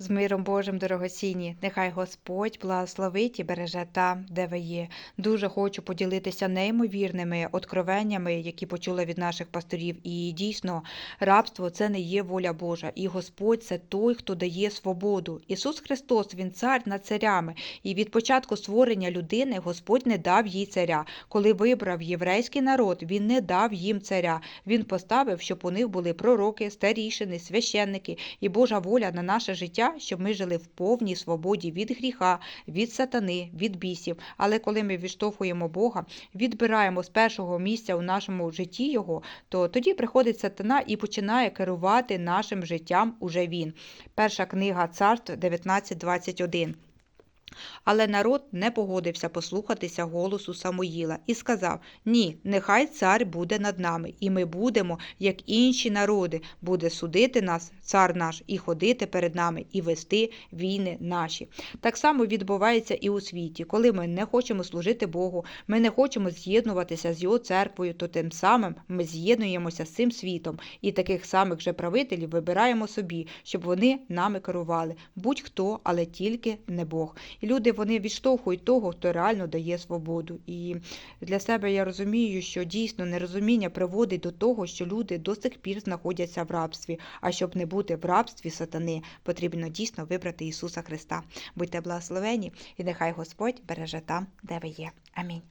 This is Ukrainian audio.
З миром Божим, дорогоцінні, нехай Господь благословить і береже там, де ви є. Дуже хочу поділитися неймовірними откровеннями, які почула від наших пасторів. І дійсно, рабство це не є воля Божа. І Господь це той, хто дає свободу. Ісус Христос, Він цар над царями. І від початку створення людини Господь не дав їй царя. Коли вибрав єврейський народ, Він не дав їм царя. Він поставив, щоб у них були пророки, старішини, священники і Божа воля на наше життя, щоб ми жили в повній свободі від гріха, від сатани, від бісів. Але коли ми відштовхуємо Бога, відбираємо з першого місця у нашому житті його, то тоді приходить сатана і починає керувати нашим життям уже він. Перша книга царств 19.21. Але народ не погодився послухатися голосу Самуїла і сказав: Ні, нехай цар буде над нами, і ми будемо, як інші народи, буде судити нас, цар наш, і ходити перед нами, і вести війни наші. Так само відбувається і у світі. Коли ми не хочемо служити Богу, ми не хочемо з'єднуватися з його церквою, то тим самим ми з'єднуємося з цим світом і таких самих же правителів вибираємо собі, щоб вони нами керували. Будь-хто, але тільки не Бог. І люди вони відштовхують того, хто реально дає свободу. І для себе я розумію, що дійсно нерозуміння приводить до того, що люди до сих пір знаходяться в рабстві. А щоб не бути в рабстві сатани, потрібно дійсно вибрати Ісуса Христа. Будьте благословені, і нехай Господь береже там, де ви є. Амінь.